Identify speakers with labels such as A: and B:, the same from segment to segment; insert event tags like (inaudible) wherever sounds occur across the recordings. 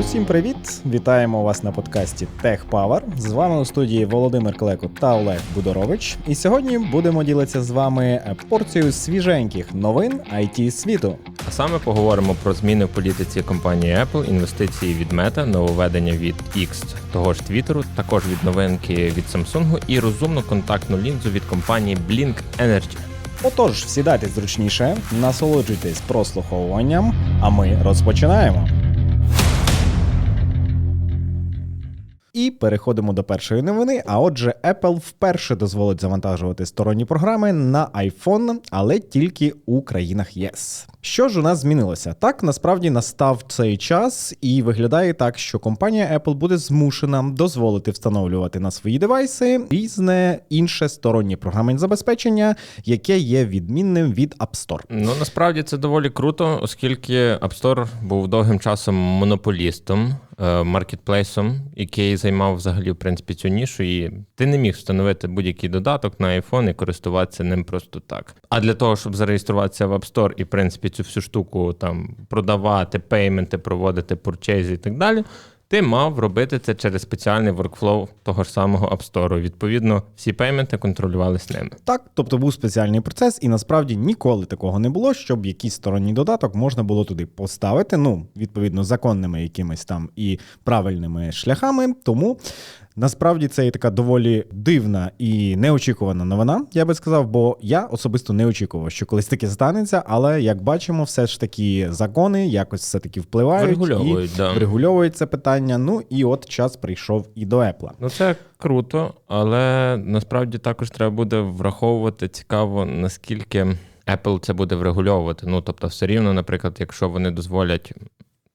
A: Усім привіт! Вітаємо вас на подкасті Tech Power. З вами у студії Володимир Клеко та Олег Будорович. І сьогодні будемо ділитися з вами порцією свіженьких новин IT світу.
B: А саме поговоримо про зміни в політиці компанії Apple, інвестиції від Meta, нововведення від X, того ж Твіттеру, також від новинки від Samsung і розумну контактну лінзу від компанії Blink Energy.
A: Отож, сідайте зручніше, насолоджуйтесь прослуховуванням, а ми розпочинаємо. І переходимо до першої новини. А отже, Apple вперше дозволить завантажувати сторонні програми на iPhone, але тільки у країнах ЄС. Що ж у нас змінилося? Так насправді настав цей час, і виглядає так, що компанія Apple буде змушена дозволити встановлювати на свої девайси різне інше стороннє програмне забезпечення, яке є відмінним від App Store.
B: Ну насправді це доволі круто, оскільки App Store був довгим часом монополістом, маркетплейсом, який займав взагалі в принципі цю нішу, і ти не міг встановити будь-який додаток на iPhone і користуватися ним просто так. А для того, щоб зареєструватися в App Store і в принципі цю всю штуку там продавати, пейменти, проводити пурчейзи і так далі. Ти мав робити це через спеціальний воркфлоу того ж самого App Store. Відповідно, всі пейменти контролювались ними.
A: Так, тобто був спеціальний процес, і насправді ніколи такого не було, щоб якийсь сторонній додаток можна було туди поставити. Ну, відповідно, законними якимись там і правильними шляхами. Тому насправді це є така доволі дивна і неочікувана новина, я би сказав, бо я особисто не очікував, що колись таке станеться. Але як бачимо, все ж таки закони якось все таки впливають
B: Врегульовують,
A: і
B: да.
A: врегульовують це питання. Ну і от час прийшов і до Apple.
B: Ну це круто, але насправді також треба буде враховувати цікаво, наскільки Apple це буде врегульовувати. Ну тобто, все рівно, наприклад, якщо вони дозволять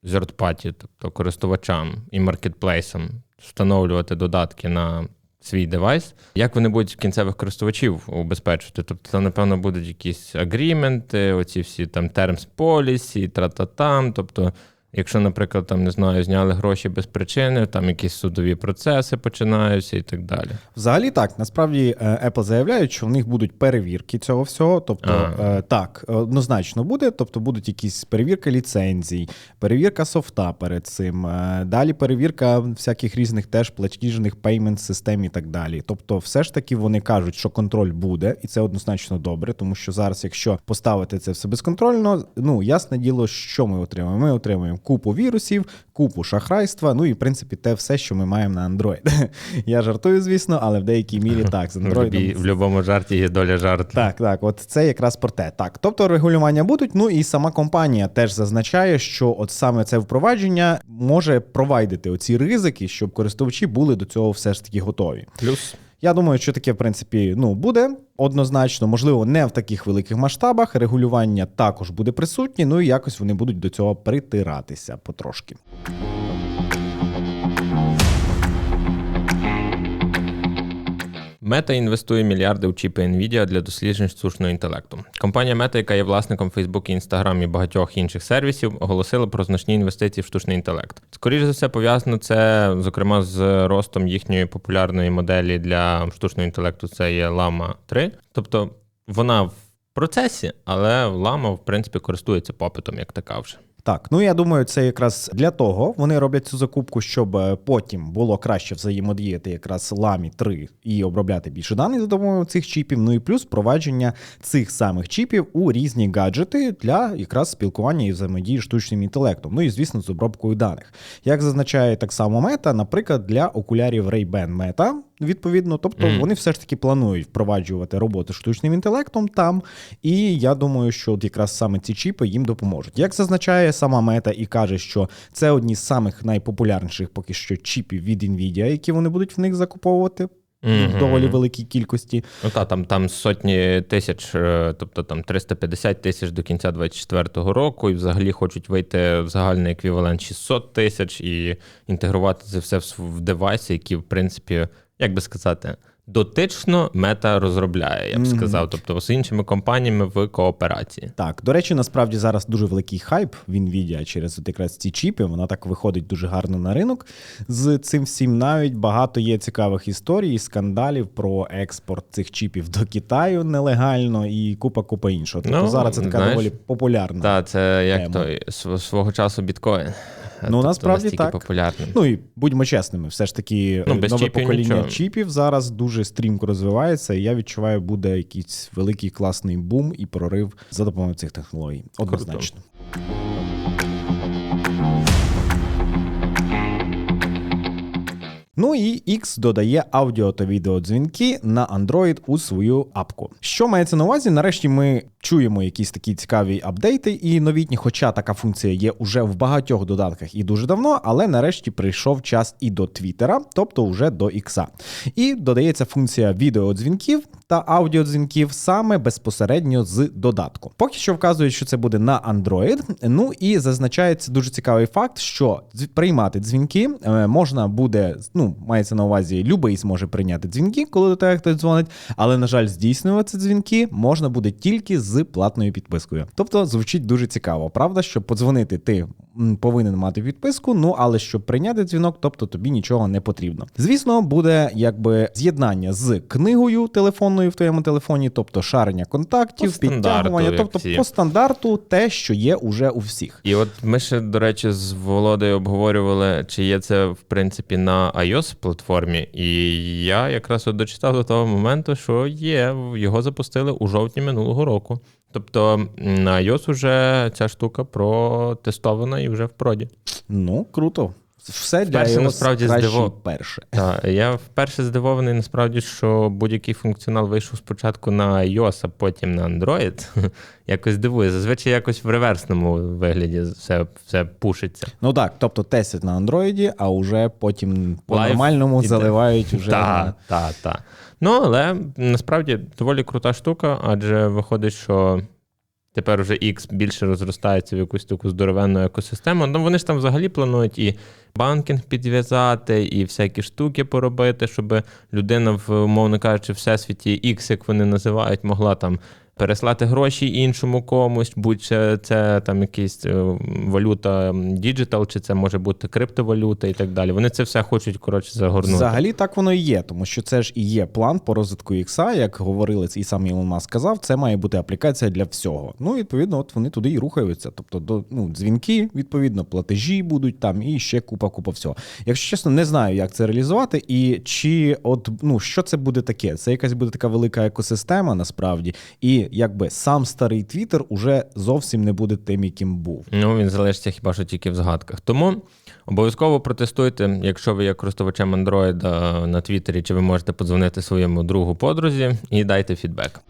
B: third-party, тобто користувачам і маркетплейсам встановлювати додатки на свій девайс, як вони будуть кінцевих користувачів убезпечувати? Тобто, там, напевно, будуть якісь агріменти, оці всі там terms policy, тра-та-там. Тобто, якщо, наприклад, там не знаю, зняли гроші без причини, там якісь судові процеси починаються і так далі.
A: Взагалі так, насправді е, Apple заявляють, що в них будуть перевірки цього всього. Тобто,
B: А.
A: е, так, однозначно буде. Тобто будуть якісь перевірка ліцензій, перевірка софта перед цим. е, Далі перевірка всяких різних теж платіжних пеймент систем і так далі. Тобто, все ж таки вони кажуть, що контроль буде, і це однозначно добре, тому що зараз, якщо поставити це все безконтрольно, ну ясне діло, що ми отримаємо. Ми купу вірусів, купу шахрайства. Ну і в принципі те все, що ми маємо на Android. (laughs) Я жартую, звісно, але в деякій мірі (laughs) так з Android.
B: в будь-якому жарті є доля жарту.
A: Так, так, от це якраз про те. Так, тобто регулювання будуть. Ну і сама компанія теж зазначає, що от саме це впровадження може провайдити оці ризики, щоб користувачі були до цього все ж таки готові.
B: Плюс
A: Я думаю, що таке, в принципі, ну буде однозначно, можливо, не в таких великих масштабах. Регулювання також буде присутнє, ну і якось вони будуть до цього притиратися потрошки.
B: Мета інвестує мільярди в чіпи Nvidia для досліджень штучного інтелекту. Компанія Мета, яка є власником Facebook, Instagram і багатьох інших сервісів, оголосила про значні інвестиції в штучний інтелект. Скоріше за все, пов'язано це, зокрема, з ростом їхньої популярної моделі для штучного інтелекту. Це є Llama 3. Тобто вона в процесі, але Llama, в принципі, користується попитом, як така вже.
A: Так, ну я думаю, це якраз для того вони роблять цю закупку, щоб е, потім було краще взаємодіяти якраз ламі 3 і обробляти більше даних за допомогою цих чіпів. Ну і плюс впровадження цих самих чіпів у різні гаджети для якраз спілкування і взаємодії штучним інтелектом. Ну і звісно, з обробкою даних. Як зазначає так само мета, наприклад, для окулярів Ray-Ban Meta, відповідно, тобто
B: Мгм.
A: вони все ж таки планують впроваджувати роботи штучним інтелектом там. І я думаю, що от якраз саме ці чіпи їм допоможуть. Як зазначає сама мета і каже, що це одні з самих найпопулярніших поки що чіпів від Nvidia, які вони будуть в них закуповувати в
B: Мгм.
A: доволі великій кількості.
B: Ну та там, там сотні тисяч, е, тобто там 350 тисяч до кінця 24-го року, і взагалі хочуть вийти в загальний еквівалент 600 тисяч і інтегрувати це все в в девайси, які, в принципі, як би сказати, дотично мета розробляє, я б сказав. Тобто з іншими компаніями в кооперації.
A: Так, до речі, насправді зараз дуже великий хайп в Nvidia через от якраз ці чіпи. Вона так виходить дуже гарно на ринок. З цим всім навіть багато є цікавих історій, і скандалів про експорт цих чіпів до Китаю нелегально і купа купа іншого. Тобто
B: Ну,
A: зараз це така
B: знаєш,
A: доволі популярна.
B: Так, це як
A: Тема.
B: той свого часу біткоін. Тобто
A: насправді так.
B: популярним.
A: Ну і будьмо чесними, все ж таки
B: Ну, без
A: нове
B: чіпів
A: покоління
B: нічого.
A: чіпів зараз дуже стрімко розвивається, і я відчуваю, буде якийсь великий класний бум і прорив за допомогою цих технологій. Однозначно. Ну і X додає аудіо та відеодзвінки на Android у свою апку. Що мається на увазі? Нарешті ми чуємо якісь такі цікаві апдейти і новітні, хоча така функція є уже в багатьох додатках і дуже давно, але нарешті прийшов час і до Твіттера, тобто вже до X. І додається функція відеодзвінків та аудіодзвінків саме безпосередньо з додатку. Поки що вказують, що це буде на Android. Ну і зазначається дуже цікавий факт, що приймати дзвінки е, можна буде, ну мається на увазі, любий зможе прийняти дзвінки, коли до тебе хтось дзвонить. Але на жаль, здійснювати дзвінки можна буде тільки з платною підпискою. Тобто звучить дуже цікаво. Правда, щоб подзвонити, ти повинен мати підписку. Ну але щоб прийняти дзвінок, тобто тобі нічого не потрібно. Звісно, буде якби з'єднання з книгою телефонною в твоєму телефоні, тобто шарення контактів,
B: По
A: підтягування, тобто
B: всі.
A: по стандарту те, що є уже у всіх.
B: І от ми ще, до речі, з Володою обговорювали, чи є це в принципі на iOS платформі. І я якраз от дочитав до того моменту, що є, його запустили у жовтні минулого року. Тобто на iOS вже ця штука протестована і вже в проді.
A: Ну круто. Все для
B: Вперше,
A: iOS
B: насправді, здивов-
A: перше.
B: Так, я вперше здивований, насправді, що будь-який функціонал вийшов спочатку на iOS, а потім на Android. (laughs) Якось дивує. Зазвичай якось в реверсному вигляді все, все пушиться.
A: Ну так, тобто тестять на андроїді, а вже потім по
B: Лайв
A: нормальному
B: іде.
A: заливають уже.
B: Так, так, так. Ну, але насправді доволі крута штука, адже виходить, що тепер вже X більше розростається в якусь таку здоровенну екосистему. Ну, вони ж там взагалі планують і банкінг підв'язати, і всякі штуки поробити, щоб людина, в, умовно кажучи, всесвіті X, як вони називають, могла там. Переслати гроші іншому комусь, будь це, там якась е, валюта діджитал, чи це може бути криптовалюта і так далі. Вони це все хочуть коротше загорнути.
A: Взагалі так воно і є, тому що це ж і є план по розвитку X, як говорили, і сам Ілон Маск сказав, це має бути аплікація для всього. Ну, відповідно, от вони туди і рухаються. Тобто, до ну, дзвінки, відповідно, платежі будуть там і ще купа, купа всього. Якщо чесно, не знаю, як це реалізувати, і чи от ну що це буде таке? Це якась буде така велика екосистема насправді, і якби сам старий Твіттер уже зовсім не буде тим, яким був.
B: Ну, він залишиться хіба що тільки в згадках. Тому обов'язково протестуйте, якщо ви є користувачем Android на Твіттері, чи ви можете подзвонити своєму другу подрузі і дайте фідбек.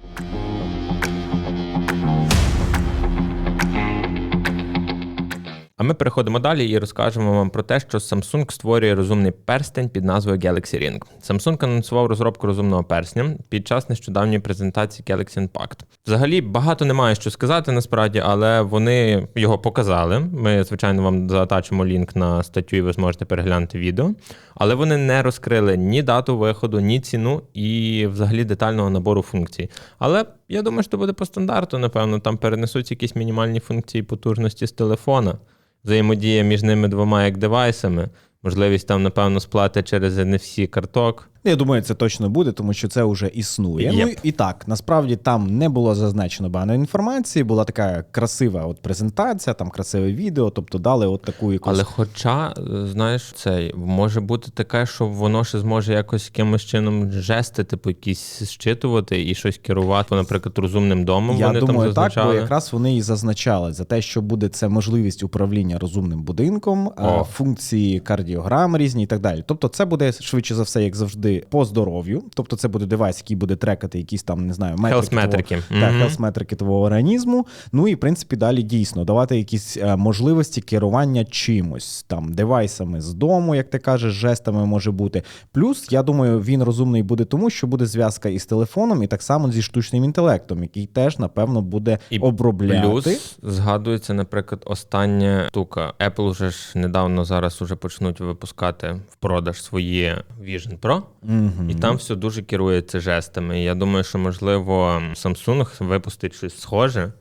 B: А ми переходимо далі і розкажемо вам про те, що Samsung створює розумний перстень під назвою Galaxy Ring. Samsung анонсував розробку розумного персня під час нещодавньої презентації Galaxy Impact. Взагалі багато немає що сказати насправді, але вони його показали. Ми, звичайно, вам затачимо лінк на статтю, і ви зможете переглянути відео. Але вони не розкрили ні дату виходу, ні ціну і взагалі детального набору функцій. Але я думаю, що буде по стандарту, напевно, там перенесуть якісь мінімальні функції потужності з телефона взаємодія між ними двома як девайсами, можливість там, напевно, сплати через NFC карток.
A: Я думаю, це точно буде, тому що це вже існує. Ну і так, насправді там не було зазначено багато інформації, була така красива от презентація, там красиве відео, тобто дали от таку якусь.
B: Але хоча, знаєш, це може бути таке, що воно ще зможе якось якимось чином жести, типу, якісь зчитувати і щось керувати, наприклад, розумним домом.
A: Я
B: вони
A: думаю,
B: там
A: так, бо якраз вони і зазначали за те, що буде це можливість управління розумним будинком,
B: О.
A: функції кардіограм різні і так далі. Тобто, це буде швидше за все, як завжди, по здоров'ю. Тобто, це буде девайс, який буде трекати якісь там, не знаю, метрики. Твого, так,
B: Мгм.
A: health метрики твого організму. Ну і в принципі далі дійсно давати якісь е, можливості керування чимось там девайсами з дому, як ти кажеш, жестами може бути. Плюс, я думаю, він розумний буде тому, що буде зв'язка із телефоном, і так само зі штучним інтелектом, який теж напевно буде
B: І
A: обробляти.
B: Плюс згадується, наприклад, остання штука. Apple вже ж недавно зараз уже почнуть випускати в продаж свої Vision Pro,
A: Мгм.
B: і там все дуже керується жестами. Я думаю, що можливо Samsung випустить щось схоже.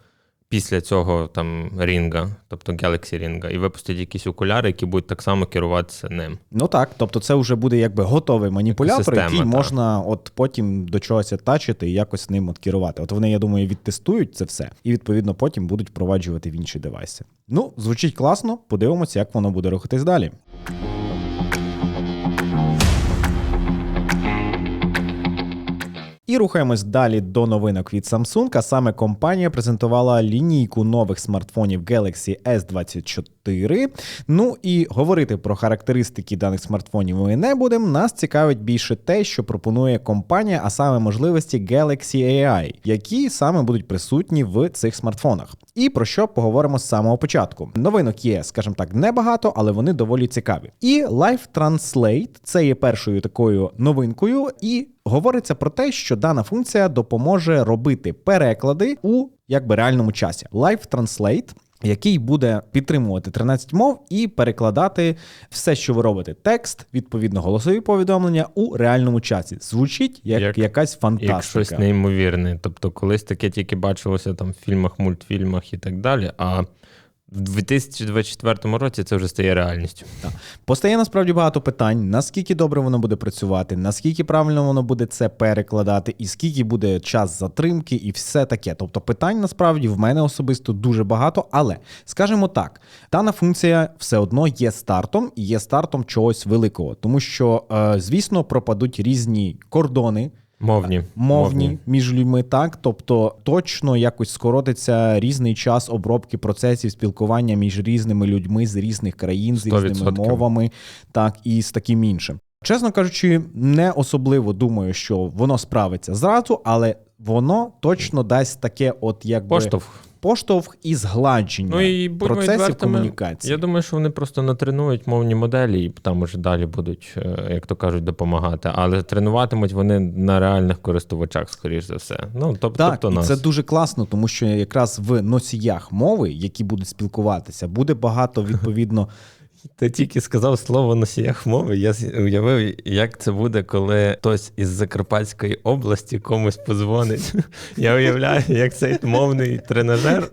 B: після цього там рінга, тобто Galaxy Ring, і випустять якісь окуляри, які будуть так само керуватися ним.
A: Ну так, тобто це вже буде якби готовий маніпулятор,
B: Екосистема,
A: який
B: так.
A: можна от потім до чогось тачити і якось ним от керувати. От вони, я думаю, відтестують це все, і відповідно потім будуть впроваджувати в інші девайси. Ну, звучить класно, подивимося, як воно буде рухатись далі. І рухаємось далі до новинок від Samsung. А саме компанія презентувала лінійку нових смартфонів Galaxy S24. Ну і говорити про характеристики даних смартфонів ми не будемо. Нас цікавить більше те, що пропонує компанія, а саме можливості Galaxy AI, які саме будуть присутні в цих смартфонах. І про що поговоримо з самого початку. Новинок є, скажімо так, небагато, але вони доволі цікаві. І Live Translate це є першою такою новинкою, і говориться про те, що дана функція допоможе робити переклади у якби реальному часі. Live Translate який буде підтримувати 13 мов і перекладати все, що ви робите, текст, відповідно, голосові повідомлення у реальному часі. Звучить як,
B: Як-
A: якась
B: Як
A: фантастика.
B: щось неймовірне. Тобто, колись таке тільки бачилося там в фільмах, мультфільмах і так далі. А в 2024 році це вже стає реальністю.
A: Постає насправді багато питань: наскільки добре воно буде працювати, наскільки правильно воно буде це перекладати, і скільки буде час затримки, і все таке. Тобто питань насправді в мене особисто дуже багато, але скажімо так, дана функція все одно є стартом і є стартом чогось великого, тому що, е, звісно, пропадуть різні кордони.
B: Мовні.
A: Мовні між людьми, так тобто точно якось скоротиться різний час обробки процесів спілкування між різними людьми з різних країн, з різними
B: 100%.
A: мовами, так і з таким іншим. Чесно кажучи, не особливо думаю, що воно справиться зразу, але воно точно дасть таке, от якби
B: Поштовх.
A: Поштовх і згладження
B: Ну і
A: процесів комунікації.
B: Я думаю, що вони просто натренують мовні моделі і там уже далі будуть, е, як то кажуть, допомагати. Але тренуватимуть вони на реальних користувачах, скоріш за все. Ну, тобто,
A: Так,
B: тобто
A: і
B: нас.
A: це дуже класно, тому що якраз в носіях мови, які будуть спілкуватися, буде багато відповідно (laughs)
B: Ти тільки сказав слово носіях мови. Я уявив, як це буде, коли хтось із Закарпатської області комусь позвонить. (laughs) Я уявляю, як цей мовний тренажер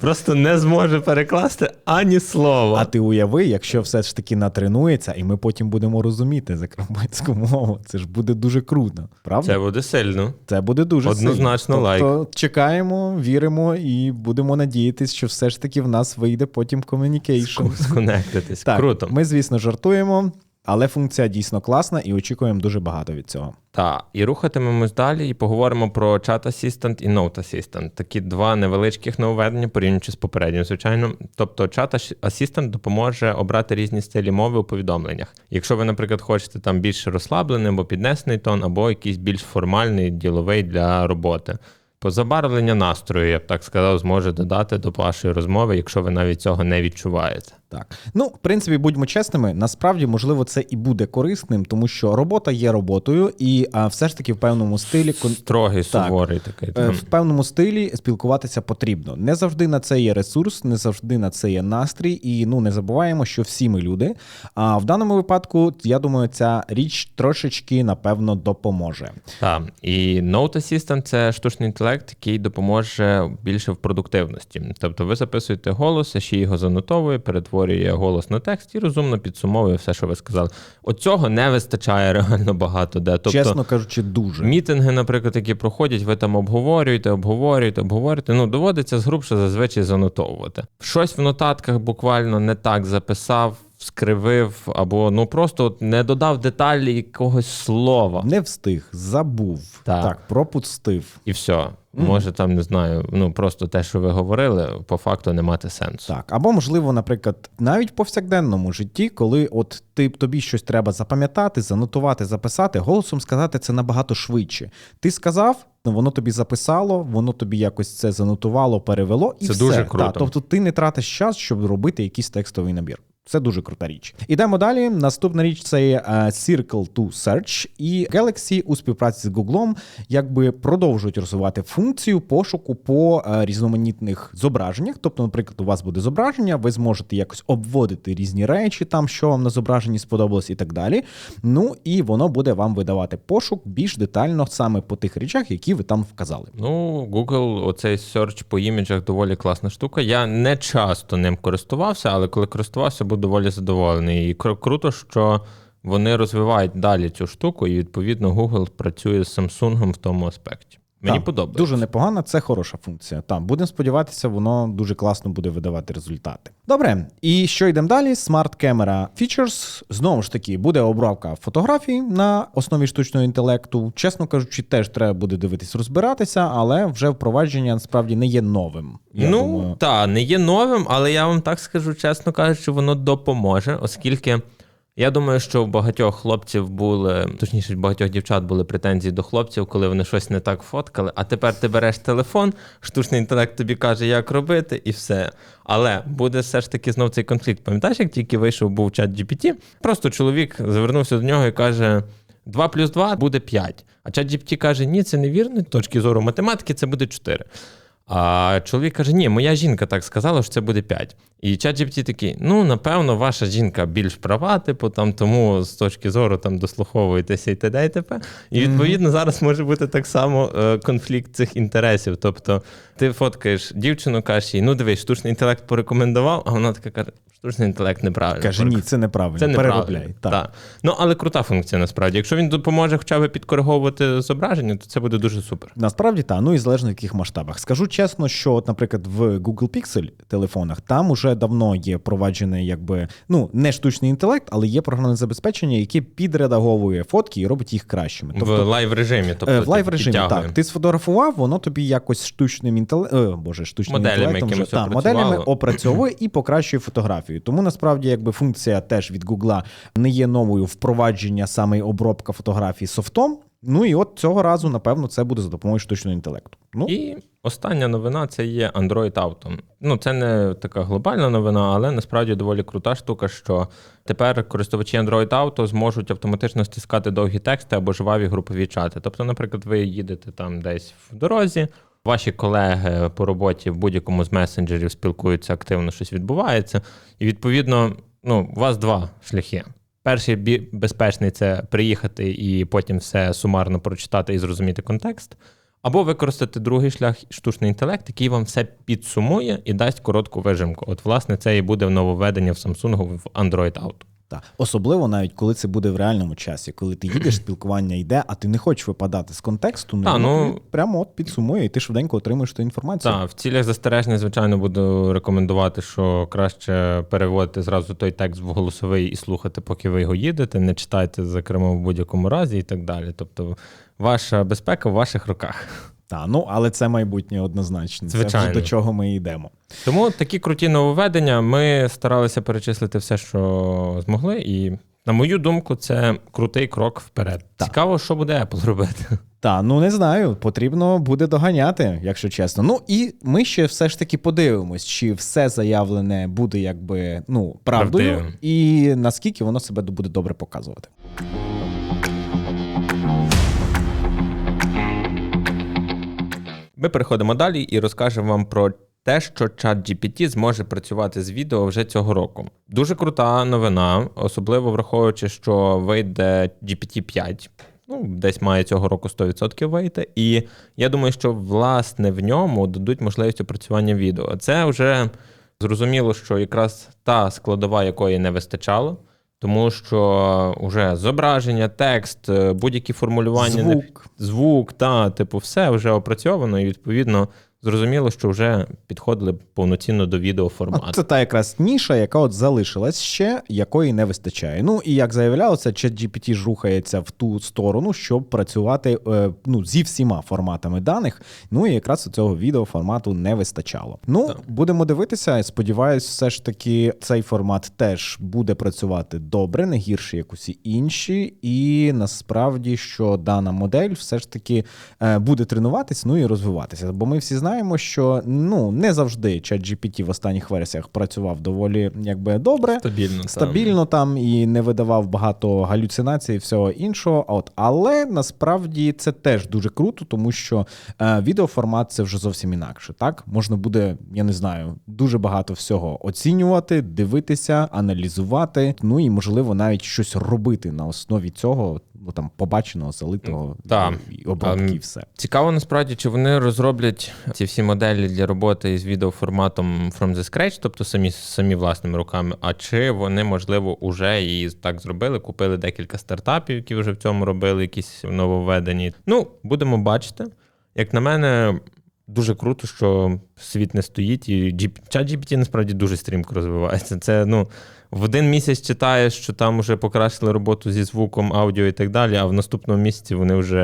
B: просто не зможе перекласти ані слова.
A: А ти уяви, якщо все ж таки натренується, і ми потім будемо розуміти закарпатську мову. Це ж буде дуже круто, правда?
B: Це буде сильно.
A: Це буде дуже
B: Однозначно
A: сильно.
B: лайк.
A: Тобто чекаємо, віримо і будемо надіятися, що все ж таки в нас вийде потім комунікейшн.
B: Сконектитись.
A: Так,
B: Круто.
A: ми, звісно, жартуємо, але функція дійсно класна і очікуємо дуже багато від цього.
B: Так, і рухатимемось далі і поговоримо про Chat Assistant і Note Assistant. Такі два невеличких нововведення, порівнюючи з попереднім, звичайно. Тобто, Chat Assistant допоможе обрати різні стилі мови у повідомленнях. Якщо ви, наприклад, хочете там більш розслаблений або піднесений тон, або якийсь більш формальний, діловий для роботи. Позабарвлення настрою, я б так сказав, зможе додати до вашої розмови, якщо ви навіть цього не відчуваєте.
A: Так, ну в принципі, будьмо чесними, насправді можливо це і буде корисним, тому що робота є роботою, і а, все ж таки в певному стилі
B: Строгий,
A: Так.
B: суворий такий.
A: Е,
B: там.
A: В певному стилі спілкуватися потрібно. Не завжди на це є ресурс, не завжди на це є настрій, і ну не забуваємо, що всі ми люди. А в даному випадку, я думаю, ця річ трошечки напевно допоможе.
B: Так, і Note Assistant – це штучний інтелект, який допоможе більше в продуктивності. Тобто ви записуєте голос, а ще його занотовує, перетворює голос на текст і розумно підсумовує все, що ви сказали. Оцього не вистачає реально багато де. Тобто,
A: Чесно кажучи, дуже.
B: Мітинги, наприклад, які проходять, ви там обговорюєте, обговорюєте, обговорюєте. Ну, доводиться згрубше зазвичай занотовувати. Щось в нотатках буквально не так записав, скривив, або ну просто от не додав деталі якогось слова.
A: Не встиг, забув,
B: Так.
A: так пропустив.
B: І все. Може, там не знаю, ну просто те, що ви говорили, по факту не мати сенсу.
A: Так, або можливо, наприклад, навіть в повсякденному житті, коли от ти тобі щось треба запам'ятати, занотувати, записати, голосом сказати це набагато швидше. Ти сказав, ну, воно тобі записало, воно тобі якось це занотувало, перевело, і
B: Це
A: все.
B: дуже круто.
A: Так, тобто ти не тратиш час, щоб робити якийсь текстовий набір. Це дуже крута річ. Ідемо далі. Наступна річ це е, Circle to Search. І Galaxy у співпраці з Google якби продовжують розвивати функцію пошуку по е, різноманітних зображеннях. Тобто, наприклад, у вас буде зображення, ви зможете якось обводити різні речі, там що вам на зображенні сподобалось, і так далі. Ну і воно буде вам видавати пошук більш детально саме по тих речах, які ви там вказали.
B: Ну, Google, оцей search по іміджах доволі класна штука. Я не часто ним користувався, але коли користувався, був доволі задоволений. І кру- круто, що вони розвивають далі цю штуку, і відповідно Google працює з Samsung в тому аспекті. Мені
A: Так,
B: подобається.
A: Дуже непогано, це хороша функція. Там будемо сподіватися, воно дуже класно буде видавати результати. Добре, і що йдемо далі? Smart Camera Features. Знову ж таки, буде обробка фотографій на основі штучного інтелекту. Чесно кажучи, теж треба буде дивитись, розбиратися, але вже впровадження насправді не є новим. Я
B: ну, так, не є новим, але я вам так скажу, чесно кажучи, воно допоможе, оскільки я думаю, що у багатьох хлопців були, точніше, у багатьох дівчат були претензії до хлопців, коли вони щось не так фоткали. А тепер ти береш телефон, штучний інтелект тобі каже, як робити, і все. Але буде все ж таки знов цей конфлікт. Пам'ятаєш, як тільки вийшов був чат GPT, просто чоловік звернувся до нього і каже: 2 плюс 2 буде 5. А чат GPT каже, ні, це невірно, з точки зору математики це буде 4. А чоловік каже: ні, моя жінка так сказала, що це буде 5. І ChatGPT такий: ну, напевно, ваша жінка більш права, типу, там, тому з точки зору там дослуховуєтеся і т.д. і т.п. І відповідно зараз може бути так само е, конфлікт цих інтересів. Тобто, ти фоткаєш дівчину, кажеш їй, ну дивись, штучний інтелект порекомендував, а вона така каже, штучний інтелект неправильно.
A: Каже, ні, це неправильно.
B: Це неправильно.
A: Переробляй. Так.
B: Так. Ну, але крута функція насправді. Якщо він допоможе хоча б підкориговувати зображення, то це буде дуже супер.
A: Насправді так, ну і залежно в яких масштабах. Скажу чесно, що, от, наприклад, в Google Pixel телефонах там уже давно є впроваджений, якби ну не штучний інтелект, але є програмне забезпечення, яке підредаговує фотки і робить їх кращими.
B: в лайв режимі. Тобто,
A: Е, в лайв
B: типу,
A: режимі,
B: підтягує.
A: так. Ти сфотографував, воно тобі якось штучним інтелектом, боже, штучним
B: Моделями
A: інтелектом вже, та, моделями (clears throat) опрацьовує і покращує фотографію. Тому насправді якби функція теж від Гугла не є новою впровадження саме обробка фотографій софтом. Ну і от цього разу, напевно, це буде за допомогою штучного інтелекту. Ну,
B: І остання новина це є Android Auto. Ну, це не така глобальна новина, але насправді доволі крута штука, що тепер користувачі Android Auto зможуть автоматично стискати довгі тексти або жваві групові чати. Тобто, наприклад, ви їдете там десь в дорозі. Ваші колеги по роботі в будь-якому з месенджерів спілкуються активно, щось відбувається. І відповідно, ну, у вас два шляхи. Перший безпечний це приїхати і потім все сумарно прочитати і зрозуміти контекст. Або використати другий шлях штучний інтелект, який вам все підсумує і дасть коротку вижимку. От, власне, це і буде нововведення в Samsung в Android Auto.
A: Так. Особливо навіть коли це буде в реальному часі, коли ти їдеш, (clears throat) спілкування йде, а ти не хочеш випадати з контексту, ну,
B: Та, ну-
A: тобі прямо от підсумує, і ти швиденько отримуєш ту інформацію.
B: Так, в цілях застереження, звичайно, буду рекомендувати, що краще переводити зразу той текст в голосовий і слухати, поки ви його їдете, не читайте кермом в будь-якому разі і так далі. Тобто, ваша безпека в ваших руках.
A: Та, ну але це майбутнє однозначно. Це вже до чого ми йдемо.
B: Тому такі круті нововведення. Ми старалися перечислити все, що змогли, і на мою думку, це крутий крок вперед.
A: Так.
B: Цікаво, що буде Apple робити.
A: Та, ну не знаю, потрібно буде доганяти, якщо чесно. Ну і ми ще все ж таки подивимось, чи все заявлене буде якби ну правдою,
B: Правдивим.
A: і наскільки воно себе буде добре показувати.
B: Ми переходимо далі і розкажемо вам про те, що чат GPT зможе працювати з відео вже цього року. Дуже крута новина, особливо враховуючи, що вийде GPT-5. Ну, десь має цього року 100% вийти. І я думаю, що власне в ньому дадуть можливість опрацювання відео. Це вже зрозуміло, що якраз та складова, якої не вистачало. Тому що вже зображення, текст, е, будь-які формулювання
A: Звук.
B: звук, та, типу, все вже опрацьовано, і відповідно зрозуміло, що вже підходили повноцінно до відеоформату.
A: От Це та якраз ніша, яка от залишилась ще, якої не вистачає. Ну і як заявлялося, ChatGPT ж рухається в ту сторону, щоб працювати е, ну, зі всіма форматами даних. Ну і якраз у цього відеоформату не вистачало. Ну,
B: Так.
A: будемо дивитися. Сподіваюсь, все ж таки цей формат теж буде працювати добре, не гірше, як усі інші. І насправді, що дана модель все ж таки е, буде тренуватись, ну і розвиватися. Бо ми всі знаємо. Знаємо, що ну не завжди ChatGPT в останніх версіях працював доволі якби добре.
B: Стабільно. там.
A: Там і не видавав багато галюцинацій і всього іншого. От, але насправді це теж дуже круто, тому що е, відеоформат це вже зовсім інакше. Так можна буде, я не знаю, дуже багато всього оцінювати, дивитися, аналізувати. Ну і можливо навіть щось робити на основі цього. Ну там побаченого, залитого
B: Так.
A: і обробки, і все.
B: Цікаво насправді, чи вони розроблять ці всі моделі для роботи із відеоформатом from the scratch, тобто самі самі власними руками, а чи вони, можливо, уже і так зробили, купили декілька стартапів, які вже в цьому робили, якісь нововведені. Ну, будемо бачити. Як на мене, дуже круто, що світ не стоїть, і чат GPT насправді дуже стрімко розвивається. Це ну. В один місяць читаєш, що там вже покращили роботу зі звуком, аудіо і так далі, а в наступному місяці вони вже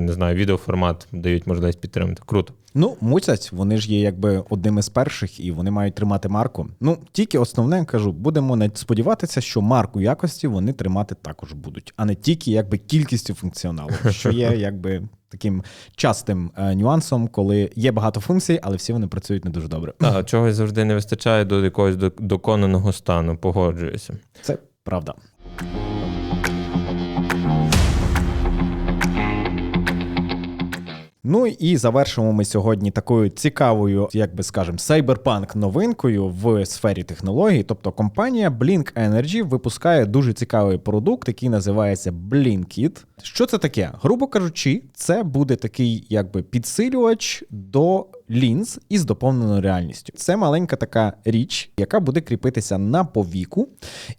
B: не знаю, відеоформат дають можливість підтримати. Круто.
A: Ну, мусять, вони ж є якби одним із перших, і вони мають тримати марку. Ну, тільки основне кажу, будемо не сподіватися, що марку якості вони тримати також будуть, а не тільки якби кількістю функціоналу, що є (laughs) якби таким частим е, нюансом, коли є багато функцій, але всі вони працюють не дуже добре.
B: Так, чогось завжди не вистачає до якогось до- доконаного стану, погоджуюся.
A: Це правда. Ну і завершимо ми сьогодні такою цікавою, як би скажемо, сайберпанк новинкою в сфері технологій. Тобто компанія Blink Energy випускає дуже цікавий продукт, який називається Blinkit. Що це таке? Грубо кажучи, це буде такий якби підсилювач до лінз із доповненою реальністю. Це маленька така річ, яка буде кріпитися на повіку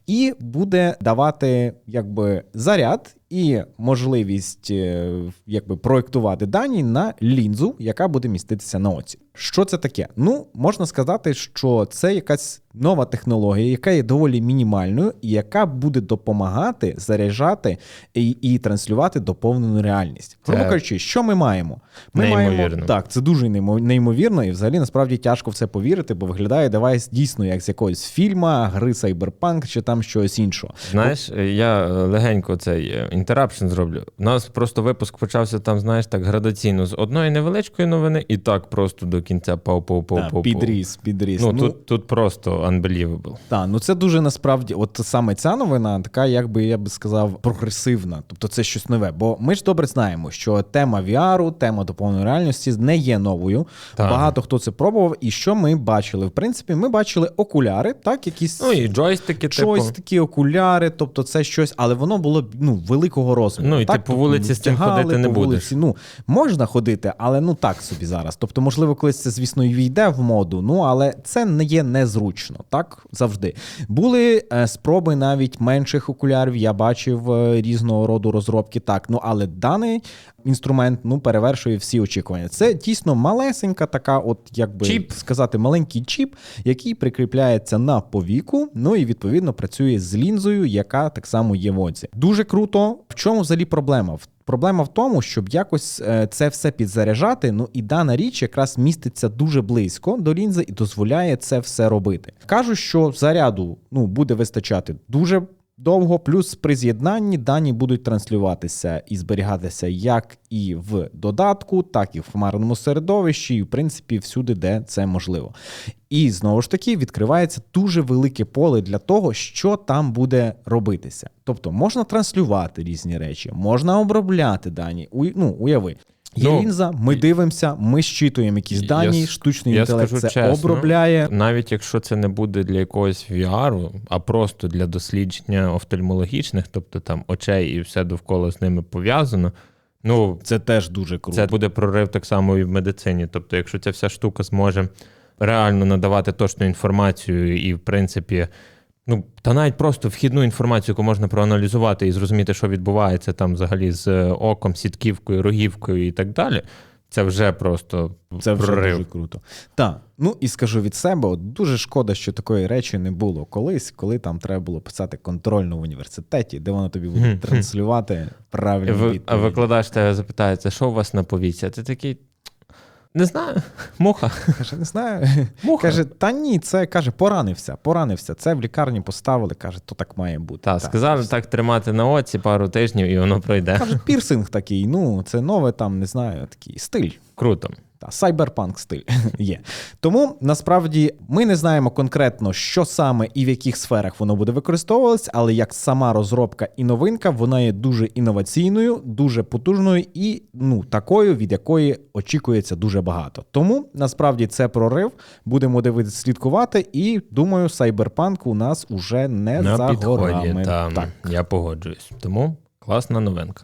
A: і буде давати якби заряд і можливість е, якби проєктувати дані на лінзу, яка буде міститися на оці. Що це таке? Ну, можна сказати, що це якась нова технологія, яка є доволі мінімальною, і яка буде допомагати заряджати і, і транслювати доповнену реальність. Грубо кажучи, що ми маємо? Ми маємо так, це дуже неймо- неймовірно, і взагалі насправді тяжко в це повірити, бо виглядає девайс дійсно як з якогось фільма, гри Cyberpunk чи там щось іншого.
B: Знаєш, я е, легенько цей інтерапшн зроблю. У нас просто випуск почався там, знаєш, так градаційно з одної невеличкої новини, і так просто до кінця пау пау пау пау
A: підріс, підріс.
B: Ну, тут, тут просто unbelievable.
A: Так, ну це дуже насправді, от саме ця новина, така, як би я би сказав, прогресивна. Тобто це щось нове. Бо ми ж добре знаємо, що тема VR, тема доповненої реальності не є новою.
B: Так.
A: Багато хто це пробував. І що ми бачили? В принципі, ми бачили окуляри, так, якісь.
B: Ну і джойстики, типу.
A: такі окуляри, тобто це щось, але воно було ну великого розміру.
B: Ну, і
A: так,
B: ти по вулиці з цим ходити не будеш.
A: вулиці. Ну можна ходити, але ну так собі зараз. Тобто, можливо, колись це, звісно, і війде в моду. Ну але це не є незручно, так завжди. Були е, спроби навіть менших окулярів. Я бачив е, різного роду розробки. Так, ну але даний інструмент ну перевершує всі очікування. Це дійсно малесенька, така, от як би
B: Чіп.
A: сказати, маленький чіп, який прикріпляється на повіку, ну і відповідно працює з лінзою, яка так само є в оці. Дуже круто. В чому взагалі проблема? Проблема в тому, щоб якось е, це все підзаряджати. Ну і дана річ якраз міститься дуже близько до лінзи і дозволяє це все робити. Кажуть, що заряду ну буде вистачати дуже довго, плюс при з'єднанні дані будуть транслюватися і зберігатися як і в додатку, так і в хмарному середовищі, і в принципі всюди, де це можливо. І знову ж таки відкривається дуже велике поле для того, що там буде робитися. Тобто можна транслювати різні речі, можна обробляти дані. Ну, уяви. Є
B: Ну,
A: лінза, ми дивимося, ми щитуємо якісь дані,
B: с-
A: штучний
B: я
A: інтелект
B: скажу
A: це
B: чесно,
A: обробляє.
B: Навіть якщо це не буде для якогось VR, а просто для дослідження офтальмологічних, тобто там очей і все довкола з ними пов'язано. Ну,
A: Це теж дуже круто.
B: Це буде прорив так само і в медицині. Тобто, якщо ця вся штука зможе реально надавати точну інформацію і, в принципі, ну, та навіть просто вхідну інформацію, яку можна проаналізувати і зрозуміти, що відбувається там взагалі з е, оком, сітківкою, рогівкою і так далі. Це вже просто
A: Це вже
B: прорив.
A: дуже круто. Так, ну і скажу від себе, от дуже шкода, що такої речі не було колись, коли там треба було писати контрольну в університеті, де воно тобі буде транслювати правильні
B: Ви, а викладач тебе запитається, що у вас на повіці? А ти такий. Не знаю, муха.
A: Каже, не знаю.
B: Муха.
A: Каже, та ні, це каже, поранився, поранився. Це в лікарні поставили, каже, то так має бути.
B: Так, сказали так тримати на оці пару тижнів, і воно пройде.
A: Каже, пірсинг такий, ну, це нове там, не знаю, такий стиль.
B: Круто.
A: Та сайберпанк стиль (laughs) є. Тому насправді ми не знаємо конкретно, що саме і в яких сферах воно буде використовуватися, але як сама розробка і новинка, вона є дуже інноваційною, дуже потужною і ну такою, від якої очікується дуже багато. Тому насправді це прорив. Будемо дивитися, слідкувати, і думаю, сайберпанк у нас уже не
B: На
A: за
B: підході,
A: горами.
B: та,
A: Так.
B: я погоджуюсь. Тому класна новинка.